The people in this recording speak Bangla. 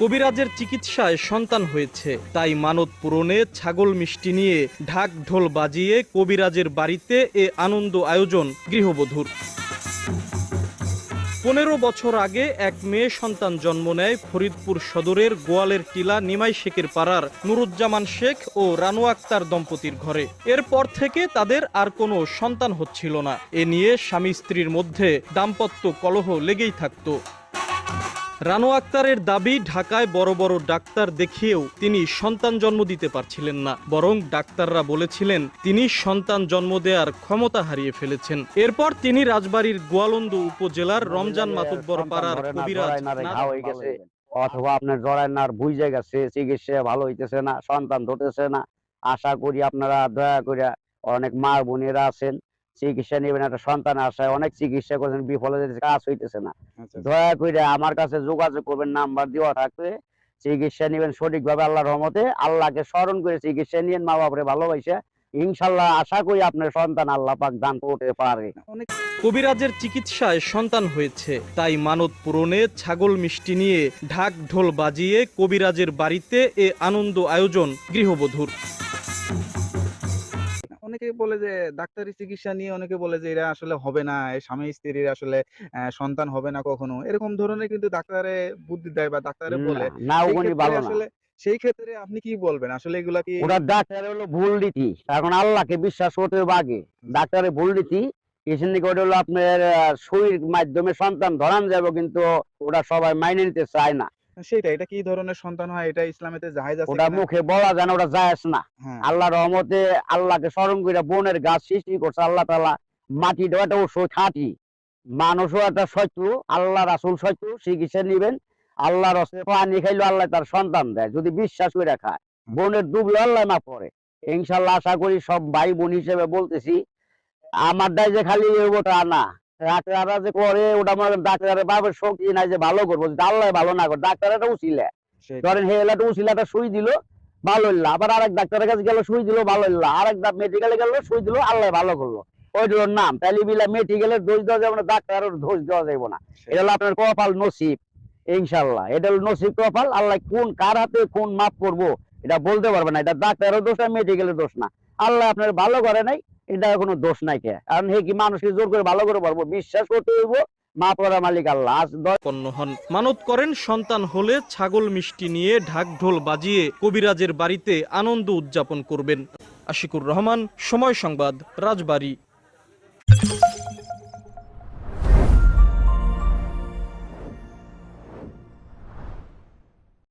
কবিরাজের চিকিৎসায় সন্তান হয়েছে। তাই মানত পূরণে ছাগল মিষ্টি নিয়ে ঢাক ঢোল বাজিয়ে কবিরাজের বাড়িতে এ আনন্দ আয়োজন গৃহবধূর। পনেরো বছর আগে এক মেয়ে সন্তান জন্ম নেয় ফরিদপুর সদরের গোয়ালের টিলা নিমাই শেখের পাড়ার নুরুজ্জামান শেখ ও রানু আক্তার দম্পতির ঘরে। এরপর থেকে তাদের আর কোনো সন্তান হচ্ছিল না। এ নিয়ে স্বামী স্ত্রীর মধ্যে দাম্পত্য কলহ লেগেই থাকতো। রানু আক্তারের দাবি ঢাকায় বড় বড় ডাক্তার দেখিয়েও তিনি সন্তান জন্ম দিতে পারছিলেন না। বরং ডাক্তাররা বলেছিলেন তিনি সন্তান জন্ম দেওয়ার ক্ষমতা হারিয়ে ফেলেছেন। এরপর তিনি রাজবাড়ির গোয়ালন্দ উপজেলার রমজান মাতুব্বর পাড়ার কবিরাজ হয়ে গেছে। অথবা আপনার জরায় নার বুঝে গেছে চিকিৎসা ভালো হইতেছে না সন্তান ধরতেছে না। আশা করি আপনারা দয়া করে অনেক মা বোনেরা আছেন চিকিৎসা নেবেন একটা সন্তান আশায় অনেক চিকিৎসা করছেন বিফলে যেতেছে, কাজ হইতেছে না। দয়া করে আমার কাছে যোগাযোগ করবেন নাম্বার দেওয়া থাকবে। চিকিৎসা নেবেন সঠিকভাবে আল্লাহ রহমতে আল্লাহকে স্মরণ করে চিকিৎসা নিয়েন মা বাপরে ভালোবাসে। ইনশাল্লাহ আশা করি আপনার সন্তান আল্লাহ পাক দান করতে পারে। কবিরাজের চিকিৎসায় সন্তান হয়েছে তাই মানত পূরণে ছাগল মিষ্টি নিয়ে ঢাক ঢোল বাজিয়ে কবিরাজের বাড়িতে এ আনন্দ আয়োজন গৃহবধূর। অনেকে বলে যে ডাক্তারি চিকিৎসা নিয়ে অনেকে বলে যে এরা আসলে হবে না। এই স্বামী স্ত্রীর আসলে সন্তান হবে না কখনো। এরকম ধরনের কিন্তু ডাক্তারে বুদ্ধি দেয় বা ডাক্তারে বলে। না, না ওগুলি ভালো আসলে সেই ক্ষেত্রে আপনি কি বলবেন? আসলে এগুলা কি ওরা ডাক্তার হলো ভুল নীতি এখন আল্লাহকে বিশ্বাস করতে হবে আগে। ডাক্তারের ভুল নীতি থেকে ওটা হলো আপনার শরীর মাধ্যমে সন্তান ধরান যাবে কিন্তু ওরা সবাই মাইনে নিতে চায় না। সেটা এটা কি ধরনের সন্তান হয়? এটা ইসলামেতে জায়েজ আছে ওটা মুখে বলা যায় না ওটা জায়েজ না। হ্যাঁ। আল্লাহ রহমতে আল্লাহকে স্মরণ করে বনের গাছ সৃষ্টি করছে আল্লাহ মাটি দেওয়া একটা ওষুধ খাঁটি মানুষও একটা শত্রু আল্লাহ রাসুল শত্রু চিকিৎসা নিবেন। আল্লাহ রসে পানি খাইলে আল্লাহ তার সন্তান দেয় যদি বিশ্বাস করে খায়। বোনের ডুবলে আল্লাহ না পড়ে ইনশাল্লাহ আশা করি সব ভাই বোন হিসেবে বলতেছি আমার দায় যে খালি ওটা না। ডাক্তাররা যে করে ওটা মনে ডাক্তারের বাবার নাই যে ভালো করব। আল্লাহ ভালো না করে উচিলে। ধরেন হেলাটা উচিলাটা সুই দিল ভালো হইল। আবার আরেক ডাক্তারের কাছে গেল সুই দিল ভালো হইল। আরেক মেডিকেলে গেল সুই দিল আল্লাহ ভালো করল। নাম তাহলে বিলা মেডিকেলের দোষ দেওয়া যাবে না ডাক্তারের দোষ দেওয়া যাবে না। এটা হলো আপনার কপাল নসিব ইনশাল্লাহ এটা হলো নসিব কপাল আল্লাহ কোন কার হাতে কোন মাপ করব এটা বলতে পারবে না। এটা ডাক্তারের দোষ না মেডিকেলের দোষ না। আল্লাহ আপনার ভালো করে নাই এটা কোনো দোষ নাই কে। কারণ হে কি, মানুষকে জোর করে ভালো করে পারব বিশ্বাস করতে হইব, মা পড়া মালিক হন। মানত করেন সন্তান হলে ছাগল মিষ্টি নিয়ে বাজিয়ে কবিরাজের বাড়িতে আনন্দ উদযাপন করবেন। আশিকুর রহমান, সময় সংবাদ, রাজবাড়ী।